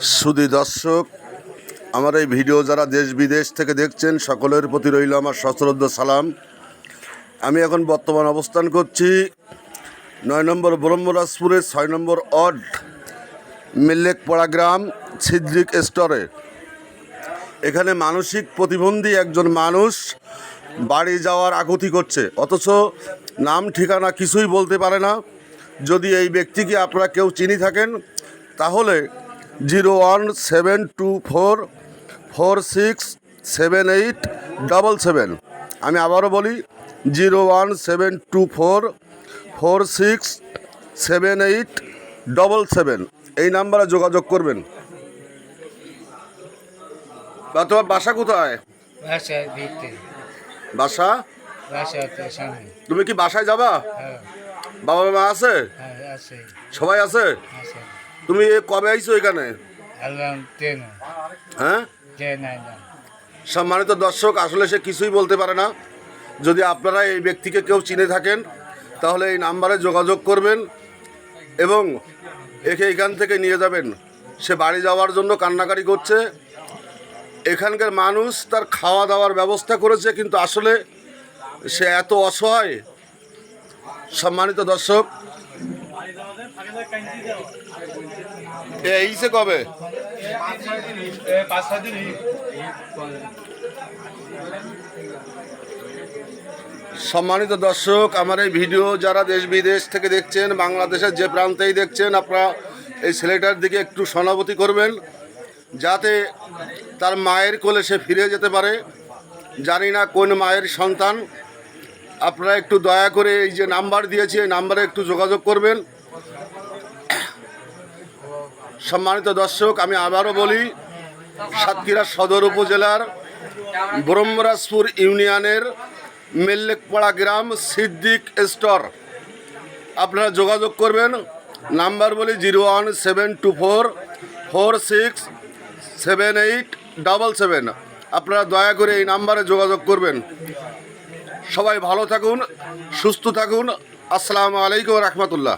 সুদী দর্শক, আমার এই ভিডিও যারা দেশ বিদেশ থেকে দেখছেন, সকলের প্রতি রইল আমার সশ্রদ্ধ সালাম। আমি এখন বর্তমান অবস্থান করছি নয় নম্বর ব্রহ্মরাজপুরের ছয় নম্বর অড মিল্লেকপাড়া গ্রাম, ছিদ্রিক স্টোরে। এখানে মানসিক প্রতিবন্ধী একজন মানুষ বাড়ি যাওয়ার আকুতি করছে। অথচ নাম, ঠিকানা কিছুই বলতে পারে না। যদি এই ব্যক্তিকে আপনারা কেউ চিনি থাকেন, তাহলে zero one seven two four four six seven eight double seven. আমি আবারও বলি zero one seven two four four six seven eight double seven. এই নাম্বারে যোগাযোগ করবেন। বা তোমার বাসা কোথায়? বাসা তুমি কি বাসায় যাবা? হ্যাঁ। বাবা মা আছে? হ্যাঁ সবাই আছে? আছে। তুমি এ কবে আইছো এখানে? হ্যাঁ? সম্মানিত দর্শক আসলে সে কিছুই বলতে পারে না। যদি আপনারা এই ব্যক্তিকে কেউ চিনে থাকেন তাহলে এই নাম্বারে যোগাযোগ করবেন এবং একে এখান থেকে নিয়ে যাবেন। সে বাড়ি যাওয়ার জন্য কান্নাকাটি করছে। এখানকার মানুষ তার খাওয়া দাওয়ার ব্যবস্থা করেছে কিন্তু আসলে সে এত অসহায়। সম্মানিত দর্শক এ এইছে কবে? সম্মানিত দর্শক, আমার এই ভিডিও যারা দেশ বিদেশ থেকে দেখছেন, বাংলাদেশের যে প্রান্তেই দেখছেন, আপনারা এই ছেলেটার দিকে একটু সহানুভূতি করবেন, যাতে তার মায়ের কোলে সে ফিরে যেতে পারে। জানি না কোন মায়ের সন্তান। আপনারা একটু দয়া করে এই যে নাম্বার দিয়েছি, এই নাম্বারে একটু যোগাযোগ করবেন। সম্মানিত দর্শক, আমি আবারও বলি, সাতক্ষীরা সদর উপজেলার ব্রহ্মরাজপুর ইউনিয়নের মেল্লেকপাড়া গ্রাম সিদ্দিক স্টোর। আপনারা যোগাযোগ করবেন, নাম্বার বলি zero one seven two four four six, seven eight double seven. আপনারা দয়া করে এই নাম্বারে যোগাযোগ করবেন। সবাই ভালো থাকুন, সুস্থ থাকুন। আসসালামু আলাইকুম রহমতুল্লাহ।